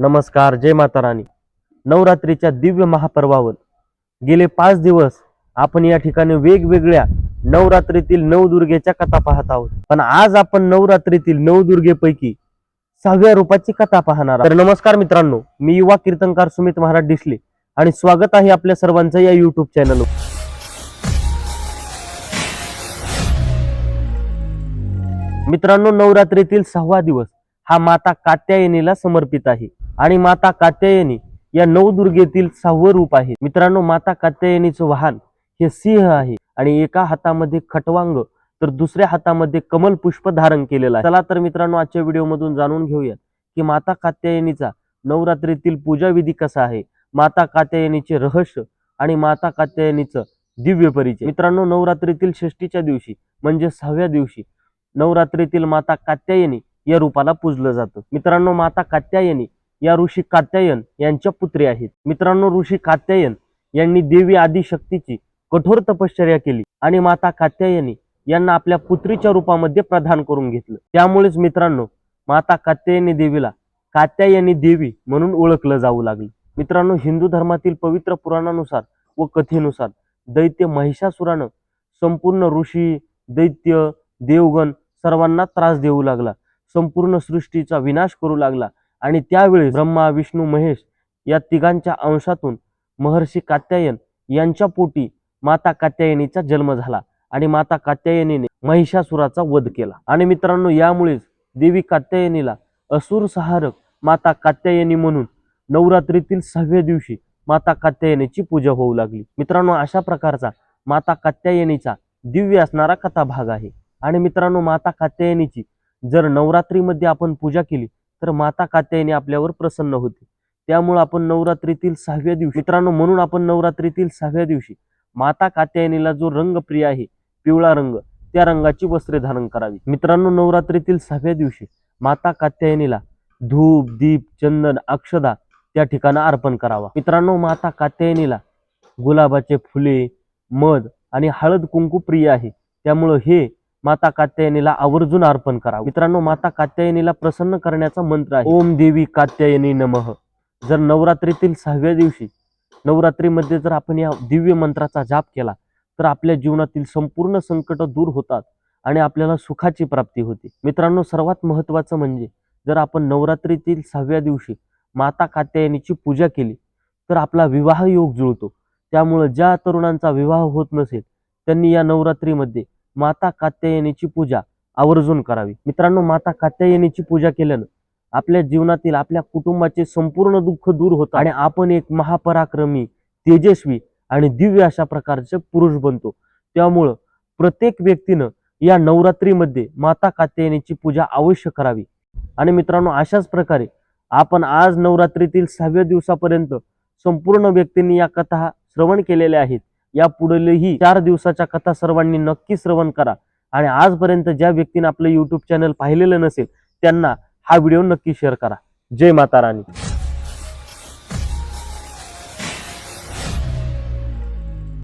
नमस्कार जय माता राणी. नवरात्रीच्या दिव्य महापर्वावर गेले पाच दिवस आपण या ठिकाणी वेगवेगळ्या नवरात्रीतील नवदुर्गेच्या कथा पाहत आहोत. पण आज आपण नवरात्रीतील नवदुर्गेपैकी सहाव्या रूपाची कथा पाहणार तर नमस्कार मित्रांनो मी युवा कीर्तनकार सुमित महाराज डिसले आणि स्वागत आहे आपल्या सर्वांचं या युट्यूब चॅनलवर मित्रांनो नवरात्रीतील सहावा दिवस हा माता कात्यायनीला समर्पित आहे. आणि माता कात्यायनी या नवदुर्गेतील सहावं रूप आहे. मित्रांनो माता कात्यायनीचं वाहन हे सिंह आहे आणि एका हातामध्ये खटवांग तर दुसऱ्या हातामध्ये कमल पुष्प धारण केलेलं आहे. चला तर मित्रांनो आजच्या व्हिडिओमधून जाणून घेऊया की माता कात्यायनीचा नवरात्रीतील पूजाविधी कसा आहे. माता कात्यायनीचे रहस्य आणि माता कात्यायनीचं दिव्य परिचय. मित्रांनो नवरात्रीतील षष्टीच्या दिवशी म्हणजे सहाव्या दिवशी नवरात्रीतील माता कात्यायनी या रूपाला पूजलं जातं. मित्रांनो माता कात्यायनी या ऋषी कात्यायन यांच्या पुत्री आहेत. मित्रांनो ऋषी कात्यायन यांनी देवी आदिशक्तीची कठोर तपश्चर्या केली आणि माता कात्यायनी यांना आपल्या पुत्रीच्या रूपामध्ये प्रदान करून घेतलं. त्यामुळेच मित्रांनो माता कात्यायनी देवीला कात्यायनी देवी म्हणून ओळखलं जाऊ लागलं. मित्रांनो हिंदू धर्मातील पवित्र पुराणानुसार व कथेनुसार दैत्य महिषासुरानं संपूर्ण ऋषी दैत्य देवगण सर्वांना त्रास देऊ लागला. संपूर्ण सृष्टीचा विनाश करू लागला. आणि त्यावेळी ब्रह्मा विष्णू महेश या तिघांच्या अंशातून महर्षी कात्यायन यांच्या पोटी माता कात्यायनीचा जन्म झाला आणि माता कात्यायनीने महिषासुराचा वध केला. आणि मित्रांनो यामुळेच देवी कात्यायनीला असुर सहारक माता कात्यायनी म्हणून नवरात्रीतील सहाव्या दिवशी माता कात्यायनीची पूजा होऊ लागली. मित्रांनो अशा प्रकारचा माता कात्यायनीचा दिव्य असणारा कथा भाग आहे. आणि मित्रांनो माता कात्यायनीची जर नवरात्रीमध्ये आपण पूजा केली तर माता कात्यायनी आपल्यावर प्रसन्न होते. त्यामुळं आपण नवरात्रीतील सहाव्या दिवशी मित्रांनो म्हणून आपण नवरात्रीतील सहाव्या दिवशी माता कात्यायनीला जो रंग प्रिय आहे पिवळा रंग त्या रंगाची वस्त्रे धारण करावी. मित्रांनो नवरात्रीतील सहाव्या दिवशी माता कात्यायनीला धूप दीप चंदन अक्षदा त्या ठिकाणी अर्पण करावा. मित्रांनो माता कात्यायनीला गुलाबाचे फुले मध आणि हळद कुंकू प्रिय आहे. त्यामुळं हे माता कात्यायनीला आवर्जून अर्पण करावं. मित्रांनो माता कात्यायनीला प्रसन्न करण्याचा मंत्र आहे. ओम देवी कात्यायनी नमः. जर नवरात्रीतील सहाव्या दिवशी नवरात्रीमध्ये जर आपण या दिव्य मंत्राचा जाप केला तर आपल्या जीवनातील संपूर्ण संकट दूर होतात आणि आपल्याला सुखाची प्राप्ती होते. मित्रांनो सर्वात महत्वाचं म्हणजे जर आपण नवरात्रीतील सहाव्या दिवशी माता कात्यायनीची पूजा केली तर आपला विवाह योग जुळतो. त्यामुळं ज्या तरुणांचा विवाह होत नसेल त्यांनी या नवरात्रीमध्ये माता कात्यायनीची पूजा आवर्जून करावी. मित्रांनो माता कात्यायनीची पूजा केल्यानं आपल्या जीवनातील आपल्या कुटुंबाचे संपूर्ण दुःख दूर होतं आणि आपण एक महापराक्रमी तेजस्वी आणि दिव्य अशा प्रकारचे पुरुष बनतो. त्यामुळं प्रत्येक व्यक्तीनं या नवरात्रीमध्ये माता कात्यायनीची पूजा अवश्य करावी. आणि मित्रांनो अशाच प्रकारे आपण आज नवरात्रीतील सहाव्या दिवसापर्यंत संपूर्ण व्यक्तींनी या कथा श्रवण केलेल्या आहेत. या पुढेही चार दिवसाच्या कथा सर्वांनी नक्की श्रवण करा. आणि आजपर्यंत ज्या व्यक्तीने आपलं युट्यूब चॅनल पाहिलेलं नसेल त्यांना हा व्हिडिओ नक्की शेअर करा. जय माता राणी